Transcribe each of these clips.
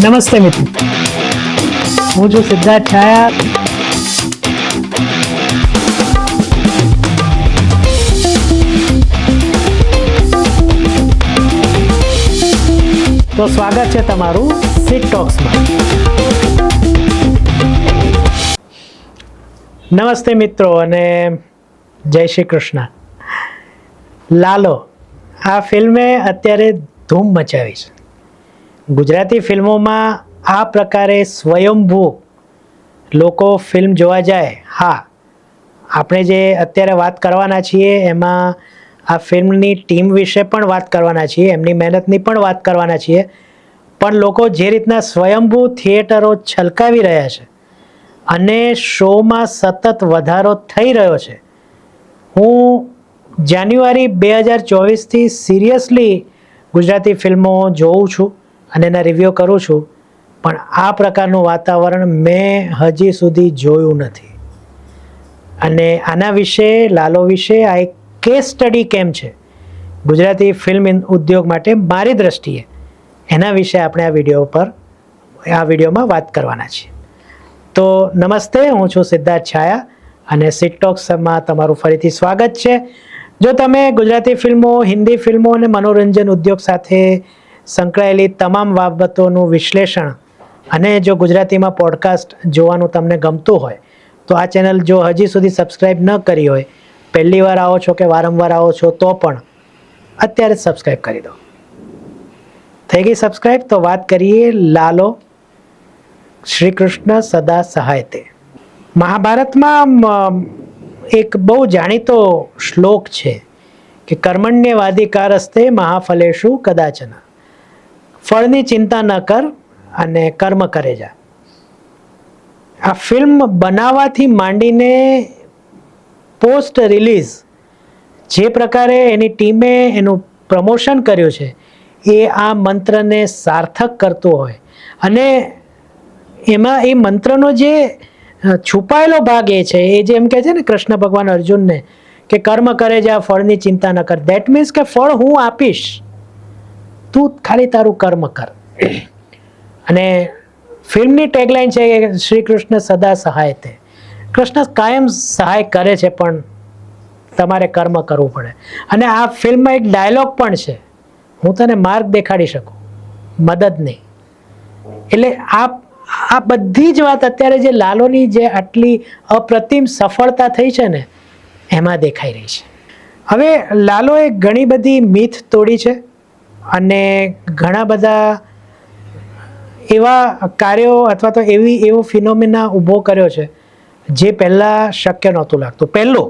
નમસ્તે મિત્રો હું છું સિદ્ધાર્થ છાયા તો સ્વાગત છે તમારું સિટ ટોક્સમાં નમસ્તે મિત્રો અને જય શ્રી કૃષ્ણ લાલો આ ફિલ્મે અત્યારે ધૂમ મચાવી છે ગુજરાતી ફિલ્મોમાં આ પ્રકારે સ્વયંભૂ લોકો ફિલ્મ જોવા જાય, હા. આપણે જે અત્યારે વાત કરવાના છીએ, એમાં આ ફિલ્મની ટીમ વિશે પણ વાત કરવાના છીએ, એમની મહેનતની પણ વાત કરવાના છીએ. પણ લોકો જે રીતના સ્વયંભૂ થિયેટરો છલકાવી રહ્યા છે અને શોમાં સતત વધારો થઈ રહ્યો છે. હું જાન્યુઆરી બે હજાર ચોવીસથી સિરિયસલી ગુજરાતી ફિલ્મો જોઉં છું. અને એના રિવ્યૂ કરું છું, પણ આ પ્રકારનું વાતાવરણ મેં હજી સુધી જોયું નથી. અને આના વિશે, લાલો વિશે આ એક કેસ સ્ટડી કેમ છે? ગુજરાતી ફિલ્મ ઉદ્યોગ માટે મારી દ્રષ્ટિએ એના વિશે આપણે આ વીડિયો પર, આ વિડીયોમાં વાત કરવાના છીએ. તો નમસ્તે, હું છું સિદ્ધાર્થ છાયા અને સિટટોક્સમાં તમારું ફરીથી સ્વાગત છે. જો તમે ગુજરાતી ફિલ્મો, હિન્દી ફિલ્મો અને મનોરંજન ઉદ્યોગ સાથે સંકળાયેલી તમામ બાબતોનું વિશ્લેષણ અને જો ગુજરાતીમાં પોડકાસ્ટ જોવાનું તમને ગમતું હોય, તો આ ચેનલ જો હજી સુધી સબસ્ક્રાઈબ ન કરી હોય, પહેલી વાર આવો છો કે વારંવાર આવો છો, તો પણ અત્યારે સબસ્ક્રાઈબ કરી દો. થઈ ગઈ સબસ્ક્રાઈબ તો વાત કરીએ લાલો શ્રી કૃષ્ણ સદા સહાય તે મહાભારતમાં એક બહુ જાણીતો શ્લોક છે કે કર્મણ્યવાધિકાર હસ્તે મહાફલેશુ કદાચન. ફળની ચિંતા ન કર અને કર્મ કરે જા. આ ફિલ્મ બનાવવાથી માંડીને પોસ્ટ રિલીઝ જે પ્રકારે એની ટીમે એનું પ્રમોશન કર્યું છે, એ આ મંત્રને સાર્થક કરતું હોય. અને એમાં એ મંત્રનો જે છુપાયેલો ભાગ એ છે, એ જે એમ કહે છે ને કૃષ્ણ ભગવાન અર્જુનને કે કર્મ કરે જા, ફળની ચિંતા ન કર. દેટ મીન્સ કે ફળ હું આપીશ. તું ખાલી તારું કર્મ કર. અને ફિલ્મની ટેગલાઇન છે કે શ્રી કૃષ્ણ સદા સહાય તે. કૃષ્ણ કાયમ સહાય કરે છે, પણ તમારે કર્મ કરવું પડે. અને આ ફિલ્મમાં એક ડાયલોગ પણ છે. હું તને માર્ગ દેખાડી શકું. મદદ નહીં. એટલે આ આ બધી જ વાત અત્યારે જે લાલોની જે આટલી અપ્રતિમ સફળતા થઈ છે ને, એમાં દેખાઈ રહી છે. હવે લાલોએ ઘણી બધી મીથ તોડી છે. અને ઘણા બધા એવા કાર્યો અથવા તો એવી, એવો ફિનોમિના ઊભો કર્યો છે, જે પહેલાં શક્ય નહોતું લાગતું. પહેલું,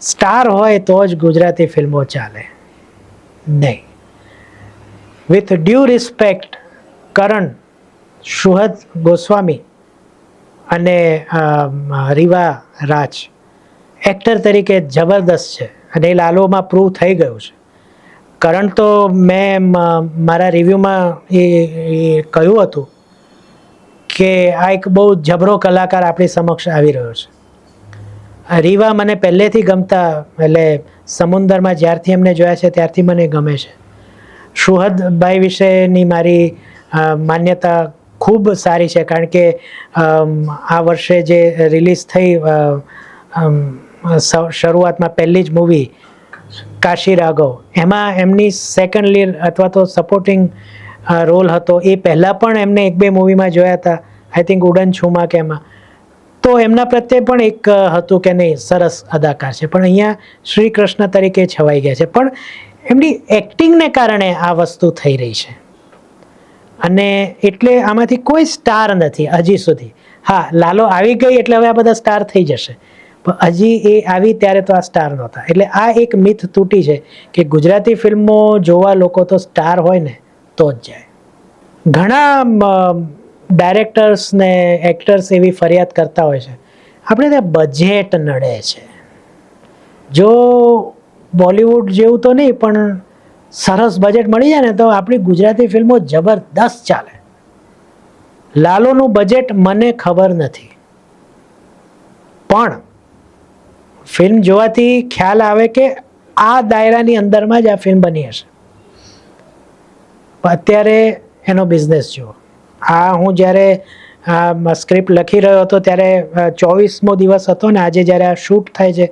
સ્ટાર હોય તો જ ગુજરાતી ફિલ્મો ચાલે. નહીં. With due respect Karan, Suhad Goswami અને રીવા રાજ. એક્ટર તરીકે જબરદસ્ત છે અને એ લાલોમાં પ્રૂવ થઈ ગયું છે. કરણ તો મેં મારા રિવ્યૂમાં એ કહ્યું હતું કે આ એક બહુ જબરો કલાકાર આપણી સમક્ષ આવી રહ્યો છે. રીવા મને પહેલેથી ગમતા, એટલે સમુંદરમાં જ્યારથી એમને જોયા છે ત્યારથી મને ગમે છે. સુહદભાઈ વિશેની મારી માન્યતા ખૂબ સારી છે કારણ કે આ વર્ષે જે રિલીઝ થઈ શરૂઆતમાં પહેલી જ મૂવી કાશી રાઘવ. એમાં એમની સેકન્ડ લીડ અથવા તો સપોર્ટિંગ રોલ હતો. એ પહેલાં પણ એમને એક બે મૂવીમાં જોયા હતા. આઈ થિંક ઉડન છુમાં કે એમાં. તો એમના પ્રત્યે પણ એક હતું કે નહીં, સરસ અદાકાર છે. પણ અહીંયા શ્રી કૃષ્ણ તરીકે છવાઈ ગયા છે. પણ એમની એક્ટિંગને કારણે આ વસ્તુ થઈ રહી છે. અને એટલે આમાંથી કોઈ સ્ટાર નથી, હજી સુધી. હા, લાલો આવી ગઈ એટલે હવે આ બધા સ્ટાર થઈ જશે. પણ હજી એ આવી ત્યારે તો આ સ્ટાર નહોતા. એટલે આ એક મિથ તૂટી છે કે ગુજરાતી ફિલ્મો જોવા લોકો તો સ્ટાર હોય ને, તો જ જાય. ઘણા ડાયરેક્ટર્સ ને એક્ટર્સ એવી ફરિયાદ કરતા હોય છે. આપણે ત્યાં બજેટ નડે છે. જો બોલિવૂડ જેવું તો નહીં, પણ સરસ બજેટ મળી જાય ને, તો આપણી ગુજરાતી ફિલ્મો જબરદસ્ત ચાલે. લાલોનું બજેટ મને ખબર નથી. પણ ફિલ્મ જોવાથી ખ્યાલ આવે કે આ દાયરાની અંદરમાં જ આ ફિલ્મ બની હશે. અત્યારે એનો બિઝનેસ જુઓ. આ હું જ્યારે સ્ક્રિપ્ટ લખી રહ્યો હતો ત્યારે ચોવીસમો દિવસ હતો ને આજે જ્યારે આ શૂટ થાય છે,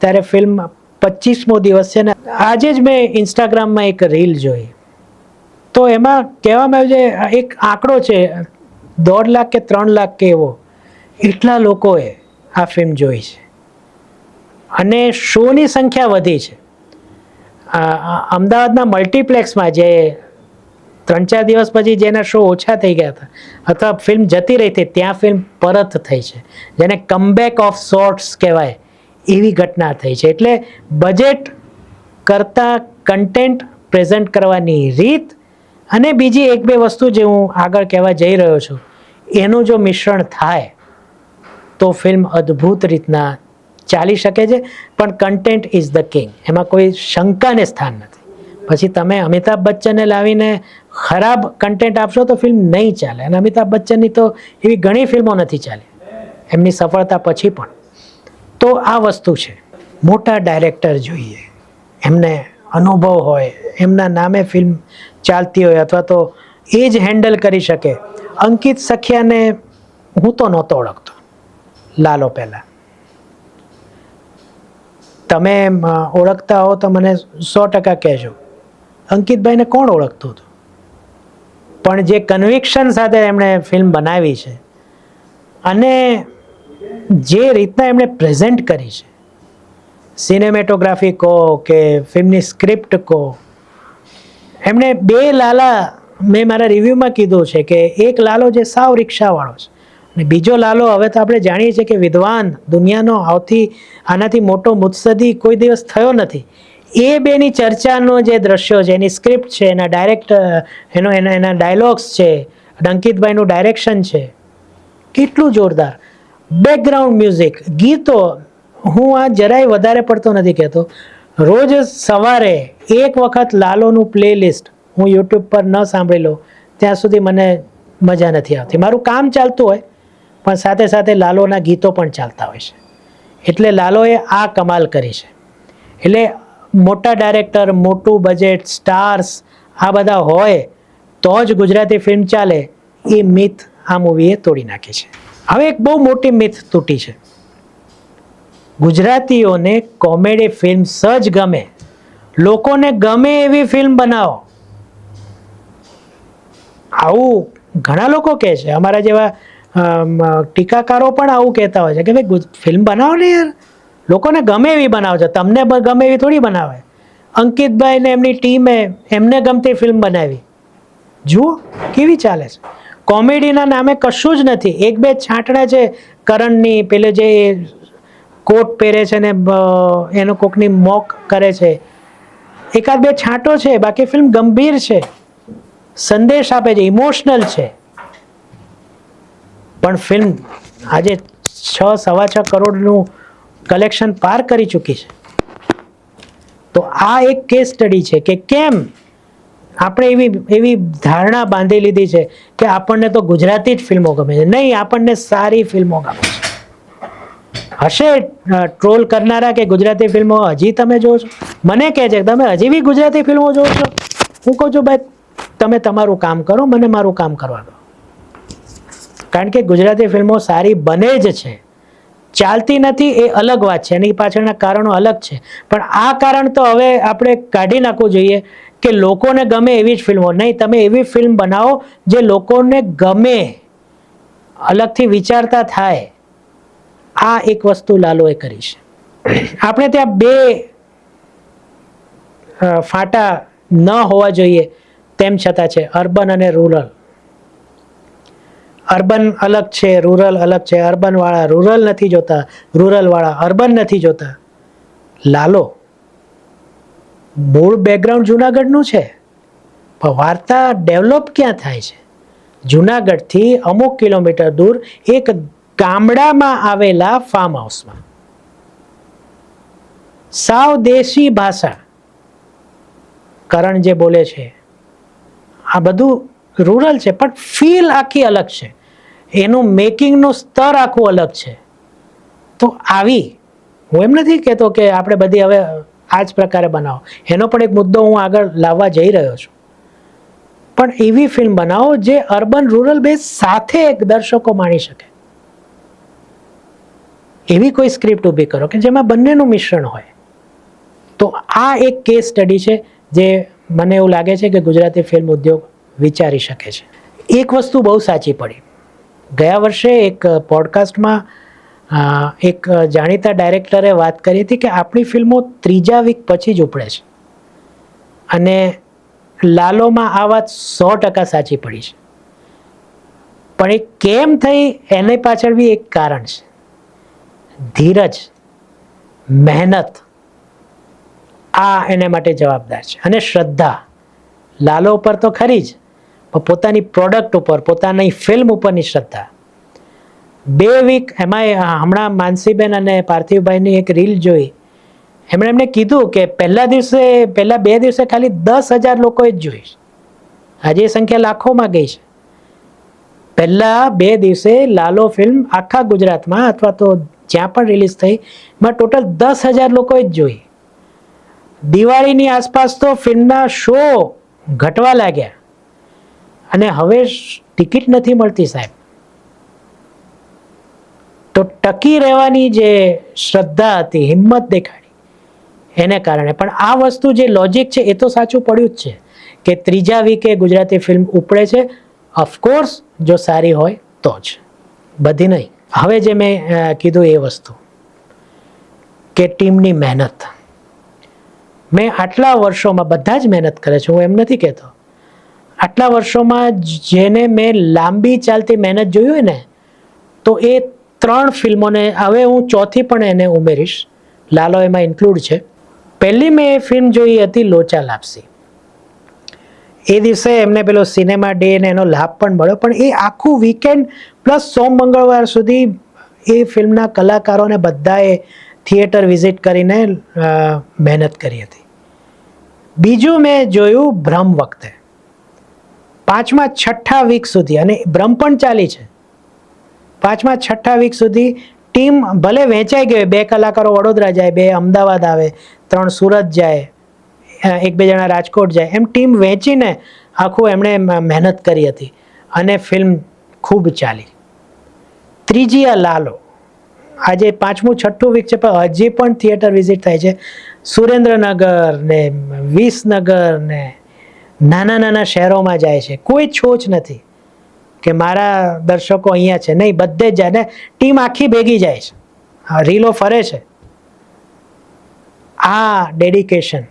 ત્યારે ફિલ્મ પચીસમો દિવસ છે ને, આજે જ મેં ઇન્સ્ટાગ્રામમાં એક રીલ જોઈ. તો એમાં કહેવામાં આવ્યું છે એક આંકડો છે, દોઢ લાખ કે ત્રણ લાખ કે એવો, એટલા લોકોએ આ ફિલ્મ જોઈ છે. અને શોની સંખ્યા વધી છે. અમદાવાદના મલ્ટીપ્લેક્સમાં જે ત્રણ ચાર દિવસ પછી જેના શો ઓછા થઈ ગયા હતા, અથવા ફિલ્મ જતી રહી હતી, ત્યાં ફિલ્મ પરત થઈ છે. જેને કમબેક ઓફ શોર્ટ્સ કહેવાય, એવી ઘટના થઈ છે. એટલે બજેટ કરતાં કન્ટેન્ટ પ્રેઝન્ટ કરવાની રીત અને બીજી એક બે વસ્તુ જે હું આગળ કહેવા જઈ રહ્યો છું, એનું જો મિશ્રણ થાય, તો ફિલ્મ અદ્ભુત રીતના ચાલી શકે છે, પણ કન્ટેન્ટ ઇઝ ધ કિંગ એમાં કોઈ શંકાને સ્થાન નથી. પછી તમે અમિતાભ બચ્ચનને લાવીને ખરાબ કન્ટેન્ટ આપશો તો ફિલ્મ નહીં ચાલે. અને અમિતાભ બચ્ચનની તો એવી ઘણી ફિલ્મો નથી ચાલી. એમની સફળતા પછી પણ. તો આ વસ્તુ છે. મોટા ડાયરેક્ટર જોઈએ. એમને અનુભવ હોય, એમના નામે ફિલ્મ ચાલતી હોય અથવા તો એ જ હેન્ડલ કરી શકે. અંકિત સખિયાને હું તો નહોતો ઓળખતો. લાલો પહેલાં. તમે ઓળખતા હો તો મને સો ટકા કહેજો. અંકિતભાઈને કોણ ઓળખતું હતું? પણ જે કન્વિક્શન સાથે એમણે ફિલ્મ બનાવી છે અને જે રીતના એમણે પ્રેઝન્ટ કરી છે સિનેમેટોગ્રાફી કહો કે ફિલ્મની સ્ક્રિપ્ટ કહો, એમણે બે લાલા મેં મારા રિવ્યૂમાં કીધું છે કે એક લાલો જે સાવ રિક્ષાવાળો છે અને બીજો લાલો, હવે તો આપણે જાણીએ છીએ કે વિદ્વાન દુનિયાનો આવતી, આનાથી મોટો મુત્સદી કોઈ દિવસ થયો નથી. એ બેની ચર્ચાનો જે દ્રશ્યો છે, એની સ્ક્રિપ્ટ છે, એના ડાયરેક્ટ એનો, એના એના ડાયલોગ્સ છે, અંકિતભાઈનું ડાયરેક્શન છે, કેટલું જોરદાર. બેકગ્રાઉન્ડ મ્યુઝિક ગીતો, હું આ જરાય વધારે પડતો નથી કહેતો. રોજ સવારે એક વખત લાલોનું પ્લેલિસ્ટ હું યુટ્યુબ પર ન સાંભળી લઉં, ત્યાં સુધી મને મજા નથી આવતી. મારું કામ ચાલતું હોય પણ સાથે સાથે લાલોના ગીતો પણ ચાલતા હોય છે. એટલે લાલોએ આ કમાલ કરી છે. એટલે મોટા ડાયરેક્ટર, મોટું બજેટ સ્ટાર્સ આ બધા હોય તો જ ગુજરાતી ફિલ્મ ચાલે. એ મિથ આ મૂવીએ તોડી નાખી છે. હવે એક બહુ મોટી મિથ તૂટી છે. ગુજરાતીઓને કોમેડી ફિલ્મ સજ ગમે. લોકોને ગમે એવી ફિલ્મ બનાવો. આવું ઘણા લોકો કહે છે. અમારા જેવા ટીકાકારો પણ આવું કહેતા હોય છે કે ભાઈ ફિલ્મ બનાવો ને યાર. લોકોને ગમે એવી બનાવો છો તમને ગમે એવી થોડી બનાવે. અંકિતભાઈ ને એમની ટીમે એમને ગમતી ફિલ્મ બનાવી. જુઓ, કેવી ચાલે છે. કોમેડીના નામે કશું જ નથી. એક બે છાંટડા છે કરણની, પેલે જે કોટ પહેરે છે ને એનો કોકની મોક કરે છે. એકાદ બે છાંટો છે. બાકી ફિલ્મ ગંભીર છે. સંદેશ આપે છે. ઇમોશનલ છે. પણ ફિલ્મ આજે છ, સવા છ કરોડનું કલેક્શન પાર કરી ચૂકી છે. તો આ એક કેસ સ્ટડી છે કે કેમ આપણે એવી એવી ધારણા બાંધી લીધી છે કે આપણને તો ગુજરાતી જ ફિલ્મો ગમે છે. નહીં, આપણને સારી ફિલ્મો ગમે છે. હશે ટ્રોલ કરનારા કે ગુજરાતી ફિલ્મો હજી તમે જોવો છો. મને કહે છે તમે હજી બી ગુજરાતી ફિલ્મો જોવો છો. હું કહું છું, ભાઈ, તમે તમારું કામ કરો, મને મારું કામ કરવા દો. કારણ કે ગુજરાતી ફિલ્મો સારી બને જ છે. ચાલતી નથી એ અલગ વાત છે. એની પાછળના કારણો અલગ છે. પણ આ કારણ તો હવે આપણે કાઢી નાખવું જોઈએ કે લોકોને ગમે એવી જ ફિલ્મો. નહીં, તમે એવી ફિલ્મ બનાવો જે લોકોને ગમે. અલગથી વિચારતા થાય. આ એક વસ્તુ લાલોએ કરી છે. આપણે ત્યાં બે ફાટા ન હોવા જોઈએ. તેમ છતાં છે, અર્બન અને રૂરલ. અર્બન અલગ છે, રૂરલ અલગ છે. અર્બનવાળા રૂરલ નથી જોતા રૂરલવાળા અર્બન નથી જોતા. લાલો, મૂળ બેકગ્રાઉન્ડ જુનાગઢનું છે. પણ વાર્તા ડેવલપ ક્યાં થાય છે? જુનાગઢથી અમુક કિલોમીટર દૂર એક ગામડામાં આવેલા ફાર્મ હાઉસમાં સાવ દેશી ભાષા. કરણ જે બોલે છે, આ બધું રૂરલ છે, પણ ફીલ આખી અલગ છે. એનું મેકિંગનું સ્તર આખું અલગ છે. તો આવી, હું એમ નથી કહેતો કે આપણે બધી હવે આ જ પ્રકારે બનાવો. એનો પણ એક મુદ્દો હું આગળ લાવવા જઈ રહ્યો છું. પણ એવી ફિલ્મ બનાવો જે અર્બન રૂરલ બેઝ સાથે એક દર્શકો માણી શકે. એવી કોઈ સ્ક્રિપ્ટ ઊભી કરો કે જેમાં બંનેનું મિશ્રણ હોય. તો આ એક કેસ સ્ટડી છે જે મને એવું લાગે છે કે ગુજરાતી ફિલ્મ ઉદ્યોગ વિચારી શકે છે. એક વસ્તુ બહુ સાચી પડી. ગયા વર્ષે એક પોડકાસ્ટમાં એક જાણીતા ડાયરેક્ટરે વાત કરી હતી કે આપણી ફિલ્મો ત્રીજા વીક પછી જ ઉપડે છે. અને લાલોમાં આ વાત સો ટકા સાચી પડી છે. પણ એ કેમ થઈ એની પાછળ બી એક કારણ છે. ધીરજ, મહેનત, આ એને માટે જવાબદાર છે. અને શ્રદ્ધા, લાલો ઉપર તો ખરી જ. પોતાની પ્રોડક્ટ ઉપર, પોતાની ફિલ્મ ઉપરની શ્રદ્ધા. બે વીક એમાંય હમણાં માનસીબેન અને પાર્થિવભાઈની એક રીલ જોઈ. એમણે એમને કીધું કે પહેલા દિવસે, પહેલા બે દિવસે ખાલી દસ હજાર લોકોએ જ જોઈ આજે એ સંખ્યા લાખોમાં ગઈ છે. પહેલા બે દિવસે લાલો ફિલ્મ આખા ગુજરાતમાં અથવા તો જ્યાં પણ રિલીઝ થઈ, એમાં ટોટલ દસ હજાર લોકોએ જ જોઈ. દિવાળીની આસપાસ તો ફિલ્મના શો ઘટવા લાગ્યા. અને હવે ટિકિટ નથી મળતી સાહેબ. તો ટકી રહેવાની જે શ્રદ્ધા હતી, હિંમત દેખાડી, એને કારણે. પણ આ વસ્તુ જે લોજિક છે, એ તો સાચું પડ્યું જ છે કે ત્રીજા વીકે ગુજરાતી ફિલ્મ ઉપડે છે. ઓફકોર્સ જો સારી હોય, તો જ. બધી નહીં. હવે જે મેં કીધું એ વસ્તુ, કે ટીમની મહેનત. મેં આટલા વર્ષોમાં બધા જ મહેનત કરે છે, હું એમ નથી કહેતો. આટલા વર્ષોમાં જેને મેં લાંબી ચાલતી મહેનત જોઈ હોય ને, તો એ ત્રણ ફિલ્મોને હવે હું ચોથી પણ એને ઉમેરીશ. લાલો એમાં ઇન્ક્લુડ છે. પહેલી મેં એ ફિલ્મ જોઈ હતી લોચા લાપસી. એ દિવસે એમને પેલો સિનેમા ડે ને એનો લાભ પણ મળ્યો, પણ એ આખું વીકેન્ડ પ્લસ સોમ મંગળવાર સુધી એ ફિલ્મના કલાકારોને બધાએ થિયેટર વિઝિટ કરીને મહેનત કરી હતી. બીજું મેં જોયું ભ્રમ વખતે. પાંચમા છઠ્ઠા વીક સુધી અને ભ્રમ પણ ચાલી છે. પાંચમા છઠ્ઠા વીક સુધી ટીમ ભલે વહેંચાઈ ગઈ બે કલાકારો વડોદરા જાય, બે અમદાવાદ આવે, ત્રણ સુરત જાય એક બે જણા રાજકોટ જાય, એમ ટીમ વહેંચીને આખું એમણે મહેનત કરી હતી અને ફિલ્મ ખૂબ ચાલી. ત્રીજી આ લાલો. આજે પાંચમું છઠ્ઠું વીક છે, પણ હજી પણ થિયેટર વિઝિટ થાય છે. સુરેન્દ્રનગર ને, વિસનગર ને નાના નાના શહેરોમાં જાય છે. કોઈ છોચ નથી કે મારા દર્શકો અહીંયા છે. નહીં, બધે જ જાય ને ટીમ આખી ભેગી જાય છે. રીલો ફરે છે. આ ડેડિકેશન.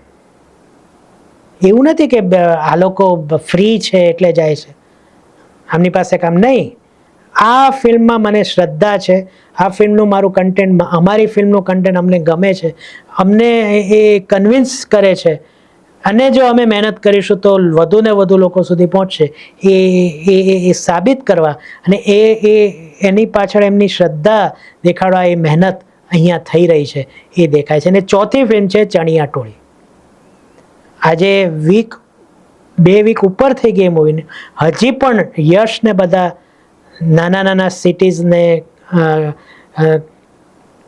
એવું નથી કે આ લોકો ફ્રી છે એટલે જાય છે. આમની પાસે કામ નહીં. આ ફિલ્મમાં મને શ્રદ્ધા છે. આ ફિલ્મનું મારું કન્ટેન્ટ અમારી ફિલ્મનું કન્ટેન્ટ અમને ગમે છે. અમને એ કન્વિન્સ કરે છે અને જો અમે મહેનત કરીશું તો વધુ ને વધુ લોકો સુધી પહોંચશે. એ એ, એ- સાબિત કરવા અને એ એ, એની પાછળ એમની શ્રદ્ધા દેખાડવા એ મહેનત અહીંયા થઈ રહી છે. એ દેખાય છે. અને ચોથી ફિલ્મ છે ચણિયા ટોળી. આજે વીક, બે વીક ઉપર થઈ ગઈ મૂવીને હજી પણ યશને બધા નાના નાના સિટીઝને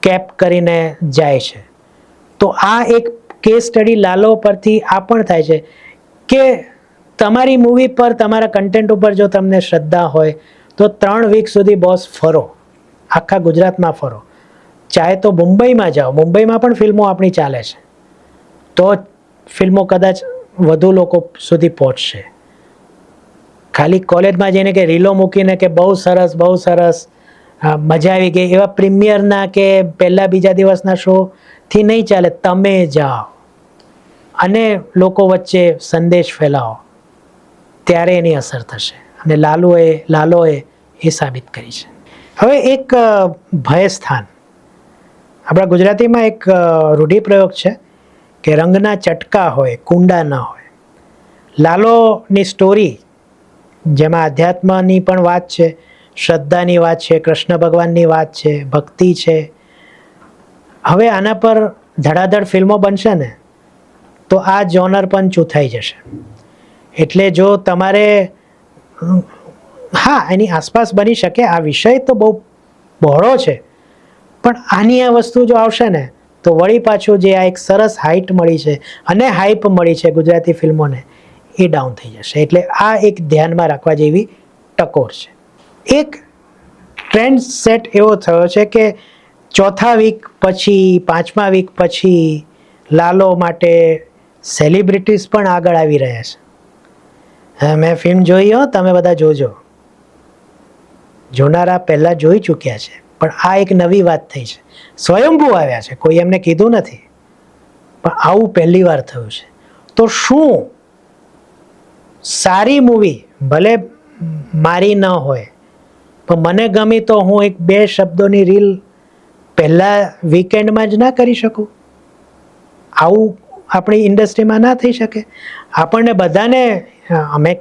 કેપ કરીને જાય છે. તો આ એક કેસ સ્ટડી લાલો પરથી આ પણ થાય છે કે તમારી મૂવી પર તમારા કન્ટેન્ટ ઉપર જો તમને શ્રદ્ધા હોય, તો ત્રણ વીક સુધી બોસ ફરો. આખા ગુજરાતમાં ફરો. ચાહે તો મુંબઈમાં જાઓ. મુંબઈમાં પણ ફિલ્મો આપણી ચાલે છે. તો ફિલ્મો કદાચ વધુ લોકો સુધી પહોંચશે. ખાલી કોલેજમાં જઈને કે રીલો મૂકીને કે બહુ સરસ બહુ સરસ મજા આવી ગઈ. એવા પ્રીમિયરના કે પહેલાં બીજા દિવસના શોથી નહીં ચાલે, તમે જાઓ. અને લોકો વચ્ચે સંદેશ ફેલાવો. ત્યારે એની અસર થશે. અને લાલુએ, લાલોએ એ સાબિત કરી છે. હવે એક ભયસ્થાન. આપણા ગુજરાતીમાં એક રૂઢિપ્રયોગ છે કે રંગના ચટકા હોય, કુંડા ન હોય. લાલોની સ્ટોરી, જેમાં અધ્યાત્મની પણ વાત છે, શ્રદ્ધાની વાત છે, કૃષ્ણ ભગવાનની વાત છે, ભક્તિ છે હવે આના પર ધડાધડ ફિલ્મો બનશે ને, તો આ જોનર પણ ચૂથાઈ જશે. એટલે જો તમારે, હા, એની આસપાસ બની શકે, આ વિષય તો બહુ બહોળો છે, પણ આની આ વસ્તુ જો આવશે ને, તો વળી પાછું જે આ એક સરસ હાઇટ મળી છે, અને હાઇપ મળી છે ગુજરાતી ફિલ્મોને, એ ડાઉન થઈ જશે. એટલે આ એક ધ્યાનમાં રાખવા જેવી ટકોર છે. એક ટ્રેન્ડ સેટ એવો થયો છે કે ચોથા વીક પછી, પાંચમા વીક પછી લાલો માટે સેલિબ્રિટીઝ પણ આગળ આવી રહ્યા છે. મેં ફિલ્મ જોઈ હો, તમે બધા જોજો. જોનારા પહેલાં જોઈ ચૂક્યા છે, પણ આ એક નવી વાત થઈ છે. સ્વયંભૂ આવ્યા છે, કોઈ એમને કીધું નથી. પણ આવું પહેલી વાર થયું છે. તો શું સારી મૂવી ભલે મારી ન હોય, પણ મને ગમી તો હું એક બે શબ્દોની રીલ પહેલા વીકેન્ડમાં જ ના કરી શકું. આવું આપણી ઇન્ડસ્ટ્રીમાં ના થઈ શકે. આપણને બધાને, અમે,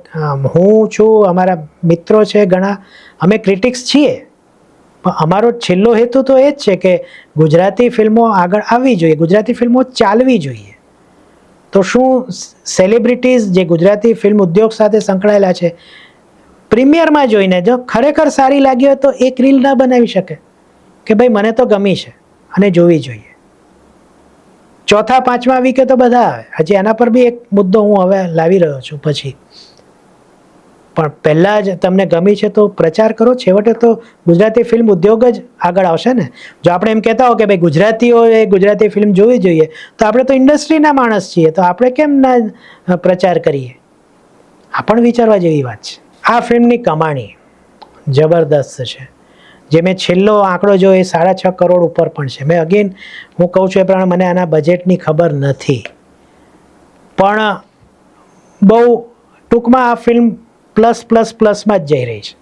હું છું, અમારા મિત્રો છે ઘણા, અમે ક્રિટિક્સ છીએ. પણ અમારો છેલ્લો હેતુ તો એ જ છે કે ગુજરાતી ફિલ્મો આગળ આવવી જોઈએ, ગુજરાતી ફિલ્મો ચાલવી જોઈએ. તો શું સેલિબ્રિટીઝ જે ગુજરાતી ફિલ્મ ઉદ્યોગ સાથે સંકળાયેલા છે, પ્રીમિયરમાં જોઈને જો ખરેખર સારી લાગી હોય તો એક રીલ ના બનાવી શકે. કે ભાઈ, મને તો ગમી છે અને જોવી જોઈએ. ચોથા, પાંચમા વીકે તો બધા આવે. હજી એના પર બી એક મુદ્દો હું હવે લાવી રહ્યો છું પછી. પણ પહેલાં જ તમને ગમી છે તો પ્રચાર કરો. છેવટે તો ગુજરાતી ફિલ્મ ઉદ્યોગ જ આગળ આવશે ને? જો આપણે એમ કહેતા હો કે ભાઈ, ગુજરાતીઓએ ગુજરાતી ફિલ્મ જોવી જોઈએ, તો આપણે તો ઇન્ડસ્ટ્રીના માણસ છીએ, તો આપણે કેમ ના પ્રચાર કરીએ? આ પણ વિચારવા જેવી વાત છે. આ ફિલ્મની કમાણી જબરદસ્ત છે. જે મેં છેલ્લો આંકડો જો એ સાડા છ કરોડ ઉપર પણ છે. મેં અગેન હું કહું છું એ પ્રમાણે મને આના બજેટની ખબર નથી. પણ બહુ ટૂંકમાં આ ફિલ્મ પ્લસ પ્લસ પ્લસમાં જ જઈ રહી છે.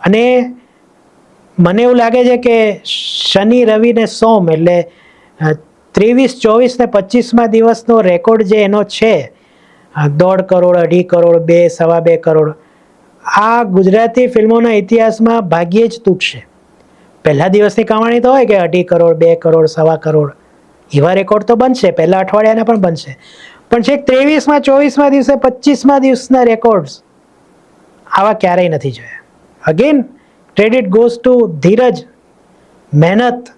અને મને એવું લાગે છે કે શનિ, રવિ ને સોમ એટલે ત્રેવીસ, ચોવીસ ને પચીસમાં દિવસનો રેકોર્ડ જે એનો છે દોઢ કરોડ, અઢી કરોડ, બે, સવા બે કરોડ આ ગુજરાતી ફિલ્મોના ઇતિહાસમાં ભાગ્યે જ તૂટશે. પહેલા દિવસની કમાણી તો હોય કે અઢી કરોડ, બે કરોડ, સવા કરોડ. એવા રેકોર્ડ તો બનશે, પહેલા અઠવાડિયાના પણ બનશે. પણ છેક ત્રેવીસમાં, ચોવીસમાં દિવસે પચીસમાં દિવસના રેકોર્ડ્સ આવા ક્યારેય નથી જોયા. અગેન ક્રેડિટ ગોઝ ટુ ધીરજ, મહેનત,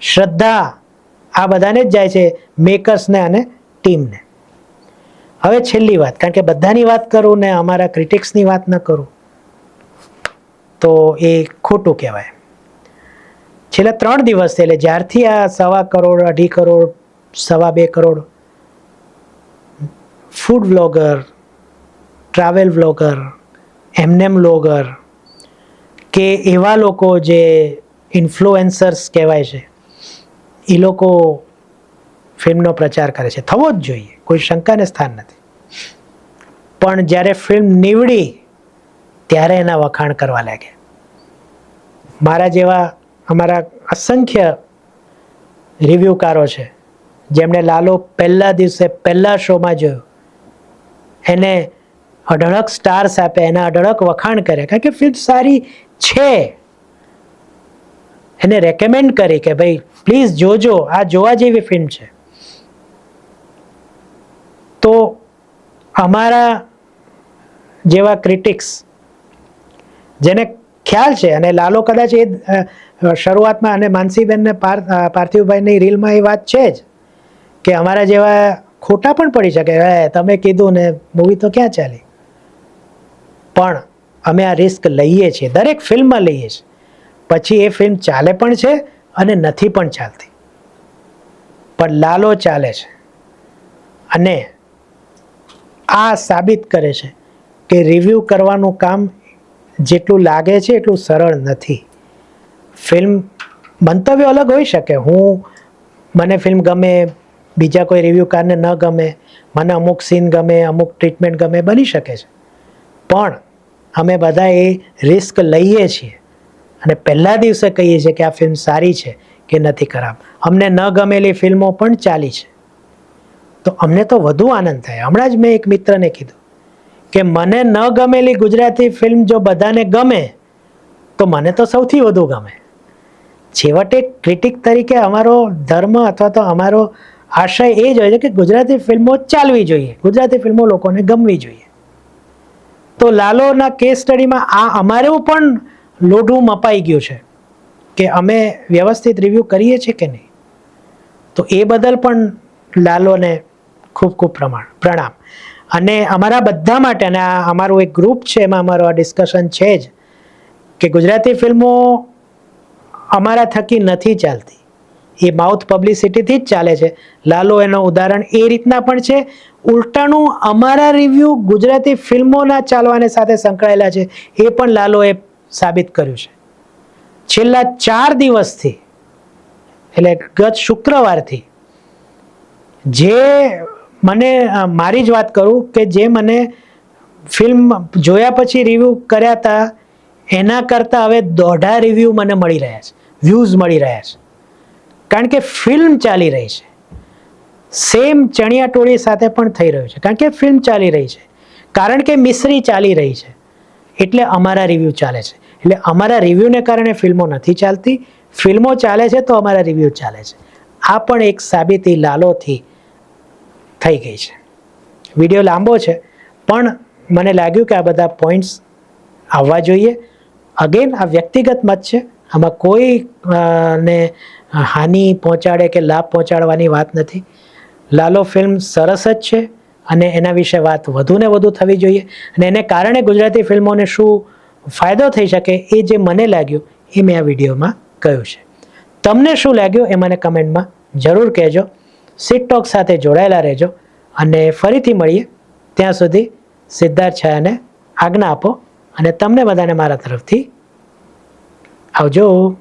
શ્રદ્ધા. આ બધાને જ જાય છે મેકર્સને અને ટીમને હવે છેલ્લી વાત, કારણ કે બધાની વાત કરું ને અમારા ક્રિટિક્સની વાત ન કરું. તો એ ખોટું કહેવાય. છેલ્લા ત્રણ દિવસથી એટલે જ્યારથી આ સવા કરોડ, અઢી કરોડ, સવા બે crore food vlogger travel vlogger એમનેમ વ્લોગર કે એવા લોકો જે ઇન્ફ્લુએન્સર્સ કહેવાય છે, એ લોકો ફિલ્મનો પ્રચાર કરે છે. થવો જ જોઈએ. કોઈ શંકાને સ્થાન નથી. પણ જ્યારે ફિલ્મ નીવડી ત્યારે એના વખાણ કરવા લાગ્યા. મારા જેવા અમારા અસંખ્ય રિવ્યુકારો છે, જેમણે લાલો પહેલા દિવસે પહેલા શોમાં જોયો. એને અઢળક સ્ટાર્સ આપ્યા એના અઢળક વખાણ કર્યા કારણ કે ફિલ્મ સારી છે. એને રેકમેન્ડ કરી કે ભાઈ પ્લીઝ જોજો, આ જોવા જેવી ફિલ્મ છે. તો અમારા જેવા ક્રિટિક્સ જેને ખ્યાલ છે અને લાલો કદાચ એ શરૂઆતમાં અને માનસીબેનને પાર પાર્થિવભાઈની રીલમાં એ વાત છે જ કે અમારા જેવા ખોટા પણ પડી શકે. તમે કીધું ને મૂવી તો ક્યાં ચાલી? પણ અમે આ રિસ્ક લઈએ છીએ. દરેક ફિલ્મમાં લઈએ છીએ. પછી એ ફિલ્મ ચાલે પણ છે અને નથી પણ ચાલતી. પણ લાલો ચાલે છે. અને આ સાબિત કરે છે કે રિવ્યૂ કરવાનું કામ જેટલું લાગે છે એટલું સરળ નથી. ફિલ્મ મંતવ્ય અલગ હોઈ શકે. હું, મને ફિલ્મ ગમે, બીજા કોઈ રિવ્યૂકારને ન ગમે, મને અમુક સીન ગમે, અમુક ટ્રીટમેન્ટ ગમે, બની શકે છે. પણ અમે બધા એ રિસ્ક લઈએ છીએ. અને પહેલા દિવસે કહીએ છીએ કે આ ફિલ્મ સારી છે કે નથી ખરાબ. અમને ન ગમેલી ફિલ્મો પણ ચાલી છે. તો અમને તો વધુ આનંદ થાય. હમણાં જ મેં એક મિત્રને કીધું. કે મને ન ગમેલી ગુજરાતી ફિલ્મ જો બધાને ગમે, તો મને તો સૌથી વધુ ગમે. છેવટે ક્રિટિક તરીકે અમારો ધર્મ અથવા તો અમારો આશય એ જ હોય છે કે ગુજરાતી ફિલ્મો ચાલવી જોઈએ, ગુજરાતી ફિલ્મો લોકોને ગમવી જોઈએ. તો લાલોના કેસ સ્ટડીમાં આ અમારું પણ લોઢું મપાઈ ગયું છે કે અમે વ્યવસ્થિત રિવ્યૂ કરીએ છીએ કે નહીં. તો એ બદલ પણ લાલોને ખૂબ ખૂબ પ્રમાણ, પ્રણામ. અને અમારા બધા માટે, અને અમારું એક ગ્રુપ છે, એમાં અમારું આ ડિસ્કશન છે જ, કે ગુજરાતી ફિલ્મો અમારા થકી નથી ચાલતી. એ માઉથ પબ્લિસિટીથી જ ચાલે છે. લાલો એનો ઉદાહરણ એ રીતના પણ છે. ઉલટાનું અમારા રિવ્યૂ ગુજરાતી ફિલ્મોના ચાલવાને સાથે સંકળાયેલા છે. એ પણ લાલોએ સાબિત કર્યું છે. છેલ્લા ચાર દિવસથી, એટલે ગત શુક્રવારથી, જે મને મારી જ વાત કરું કે જે મને ફિલ્મ જોયા પછી રિવ્યૂ કર્યા હતા એના કરતાં હવે દોઢા રિવ્યૂ મને મળી રહ્યા છે વ્યૂઝ મળી રહ્યા છે. કારણ કે ફિલ્મ ચાલી રહી છે. સેમ ચણિયા ટોળી સાથે પણ થઈ રહ્યું છે. કારણ કે ફિલ્મ ચાલી રહી છે. કારણ કે મિશ્રી ચાલી રહી છે. એટલે અમારા રિવ્યૂ ચાલે છે. એટલે અમારા રિવ્યૂને કારણે ફિલ્મો નથી ચાલતી. ફિલ્મો ચાલે છે તો અમારા રિવ્યૂ ચાલે છે. આ પણ એક સાબિતી લાલોથી થઈ ગઈ છે. વીડિયો લાંબો છે, પણ મને લાગ્યું કે આ બધા પોઈન્ટ્સ આવવા જોઈએ. અગેન આ વ્યક્તિગત મત છે. આમાં કોઈ ને હાનિ પહોંચાડે કે લાભ પહોંચાડવાની વાત નથી. લાલો ફિલ્મ સરસ જ છે અને એના વિશે વાત વધુ ને વધુ થવી જોઈએ. અને એને કારણે ગુજરાતી ફિલ્મોને શું ફાયદો થઈ શકે એ જે મને લાગ્યું એ મેં આ વિડીયોમાં કહ્યું છે. તમને શું લાગ્યું એ મને કમેન્ટમાં જરૂર કહેજો. ટોક સાથે જોડાયેલા રહેજો અને ફરીથી મળીએ ત્યાં સુધી સિદ્ધાર્થ છાયાને આજ્ઞા આપો અને તમને બધાને મારા તરફથી આવજો.